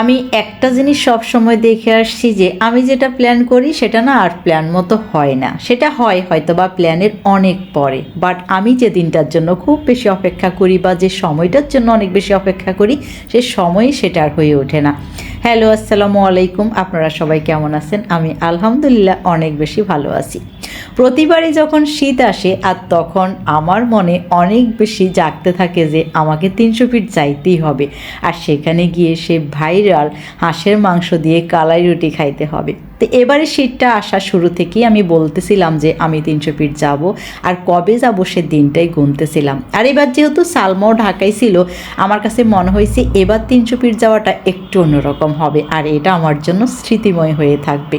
আমি একটা জিনিস সব সময় দেখে আসছি যে আমি যেটা প্ল্যান করি সেটা না আর প্ল্যান মতো হয় না। সেটা হয় হয়তো বা প্ল্যানের অনেক পরে বাট আমি যে দিনটার জন্য খুব বেশি অপেক্ষা করি বা যে সময়টার জন্য অনেক বেশি অপেক্ষা করি, সে সময়ই সেটা আর হয়ে ওঠে না। হ্যালো, আসসালামু আলাইকুম। আপনারা সবাই কেমন আছেন? আমি আলহামদুলিল্লাহ অনেক বেশি ভালো আছি। প্রতিবারই যখন শীত আসে, আর তখন আমার মনে অনেক বেশি জাগতে থাকে যে, আমাকে তিনশো ফিট যাইতেই হবে। আর সেখানে গিয়ে সে ভাইরাল হাঁসের মাংস দিয়ে কালাই রুটি খাইতে হবে। তো এবারে শীতটা আসা শুরু থেকেই আমি বলতেছিলাম যে আমি তিনশো ফিট যাব, আর কবে যাব সে দিনটাই গুনতেছিলাম। আর এবার যেহেতু সালমাও ঢাকাই ছিল, আমার কাছে মনে হয়েছে এবার তিনশো ফিট যাওয়াটা একটু অন্যরকম হবে, আর এটা আমার জন্য স্মৃতিময় হয়ে থাকবে।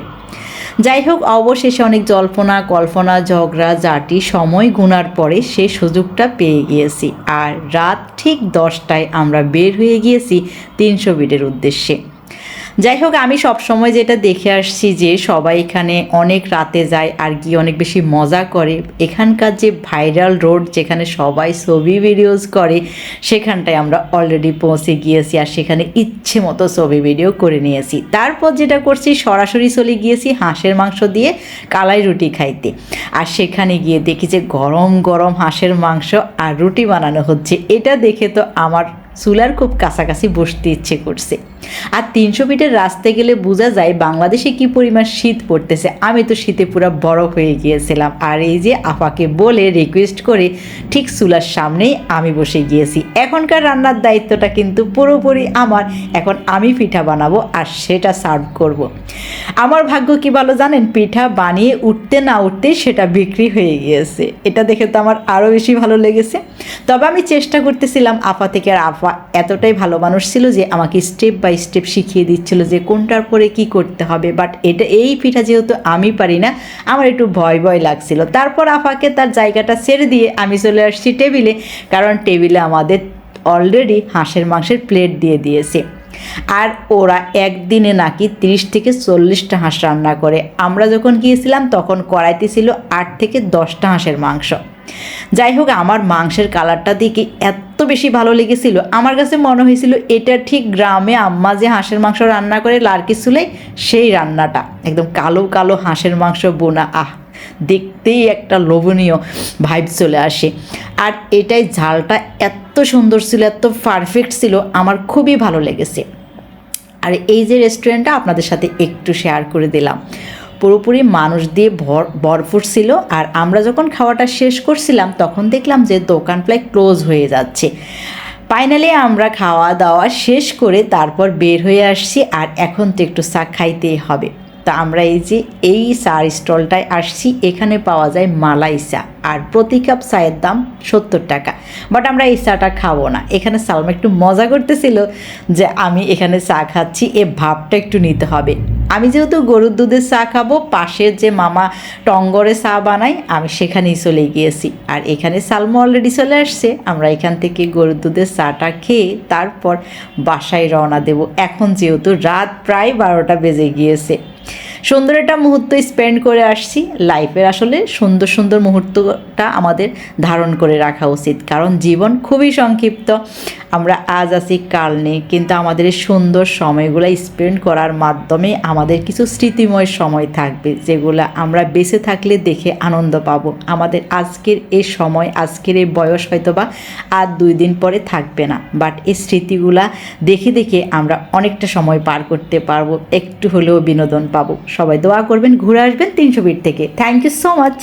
যাই হোক, অবশেষে অনেক জল্পনা, কল্পনা, ঝগড়া, জাটি, সময় গুনার পরে সে সুযোগটা পেয়ে গিয়েছি। আর রাত ঠিক দশটায় আমরা বের হয়ে গিয়েছি তিনশো বিটের উদ্দেশ্যে। যাই হোক, আমি সব সময় যেটা দেখে আসছি যে সবাই এখানে অনেক রাতে যায় আর গিয়ে অনেক বেশি মজা করে। এখানকার যে ভাইরাল রোড যেখানে সবাই ছবি ভিডিওস করে, সেখানটায় আমরা অলরেডি পৌঁছে গিয়েছি আর সেখানে ইচ্ছে মতো ছবি ভিডিও করে নিয়েছি। তারপর যেটা করছি, সরাসরি চলে গিয়েছি হাঁসের মাংস দিয়ে কালাই রুটি খাইতে। আর সেখানে গিয়ে দেখি যে গরম গরম হাঁসের মাংস আর রুটি বানানো হচ্ছে। এটা দেখে তো আমার চুলার খুব কাছাকাছি বসতে ইচ্ছে করছে। আর তিনশো ফিটের রাস্তায় গেলে বোঝা যায় বাংলাদেশে কি পরিমাণ শীত পড়তেছে। আমি তো শীতে পুরো বরফ হয়ে গিয়েছিলাম। আর এই যে আপাকে বলে রিকোয়েস্ট করে ঠিক চুলার সামনেই আমি বসে গিয়েছি। এখনকার রান্নার দায়িত্বটা কিন্তু পুরোপুরি আমার। এখন আমি পিঠা বানাবো আর সেটা সার্ভ করব। আমার ভাগ্য কি ভালো জানেন? পিঠা বানিয়ে উঠতে না উঠতেই সেটা বিক্রি হয়ে গিয়েছে। এটা দেখে তো আমার আরও বেশি ভালো লেগেছে। তবে আমি চেষ্টা করতেছিলাম আপা থেকে, আর আপা এতটাই ভালো মানুষ ছিল যে আমাকে স্টেপ বাই স্টেপ শিখিয়ে দিচ্ছিল যে কোনটার পরে কি করতে হবে। বাট এটা, এই পিঠা যেহেতু আমি পারি না, আমার একটু ভয় ভয় লাগছিল। তারপর আপাকে তার জায়গাটা ছেড়ে দিয়ে আমি চলে আসছি টেবিলে, কারণ টেবিলে আমাদের অলরেডি হাঁসের মাংসের প্লেট দিয়ে দিয়েছে। আর ওরা একদিনে নাকি তিরিশ থেকে চল্লিশটা হাঁস রান্না করে। আমরা যখন গিয়েছিলাম তখন কড়াইতে ছিল আট থেকে দশটা হাঁসের মাংস। যাই হোক, আমার মাংসের কালারটা দেখে এত বেশি ভালো লেগেছিল। আমার কাছে মনে হয়েছিল এটা ঠিক গ্রামে আম্মা যে হাঁসের মাংস রান্না করে, লার্কি চুলাই সেই রান্নাটা। একদম কালো কালো হাঁসের মাংস বোনা, আহ, দেখতেই একটা লোভনীয় ভাইব চলে আসে। আর এটাই ঝালটা এত সুন্দর ছিল, এত পারফেক্ট ছিল, আমার খুবই ভালো লেগেছে। আর এই যে রেস্টুরেন্টটা আপনাদের সাথে একটু শেয়ার করে দিলাম। পুরোপুরি মানুষ দিয়ে ভর, ভরপুর ছিল। আর আমরা যখন খাওয়াটা শেষ করছিলাম, তখন দেখলাম যে দোকান প্রায় ক্লোজ হয়ে যাচ্ছে। ফাইনালি আমরা খাওয়া দাওয়া শেষ করে তারপর বের হয়ে আসছি আর এখন তো একটু চা খাইতেই হবে। তা আমরা এই যে, এই চার স্টলটায় আসছি, এখানে পাওয়া যায় মালাই চা। আর প্রতি কাপ চায়ের দাম সত্তর টাকা। বাট আমরা এই চাটা খাব না। এখানে সালমা একটু মজা করতেছিল যে আমি এখানে চা খাচ্ছি, এ ভাবটা একটু নিতে হবে। আমি যেহেতু গরুর দুধের চা খাব, পাশের যে মামা টঙ্গরে চা বানাই আমি সেখানেই চলে গিয়েছি। আর এখানে সালমা অলরেডি চলে আসছে, আমরা এখান থেকে গরুর দুধের চাটা খেয়ে তারপর বাসায় রওনা দেব। এখন যেহেতু রাত প্রায় বারোটা বেজে গিয়েছে। সুন্দর একটা মুহূর্ত স্পেন্ড করে আসছি লাইফের আসলে সুন্দর সুন্দর মুহূর্তটা আমাদের ধারণ করে রাখা উচিত। কারণ জীবন খুবই সংক্ষিপ্ত। আমরা আজ আছি, কাল নেই। কিন্তু আমাদের এই সুন্দর সময়গুলো স্পেন্ড করার মাধ্যমে আমাদের কিছু স্মৃতিময় সময় থাকবে, যেগুলো আমরা বেঁচে থাকলে দেখে আনন্দ পাবো। আমাদের আজকের এই সময়, আজকের এই বয়স হয়তো বা আর দুই দিন পরে থাকবে না। বাট এই স্মৃতিগুলা দেখে দেখে আমরা অনেকটা সময় পার করতে পারব, একটু হলেও বিনোদন পাবো। সবাই দোয়া করবেন ঘুরে আসবেন তিনশো বিট থেকে। Thank you so much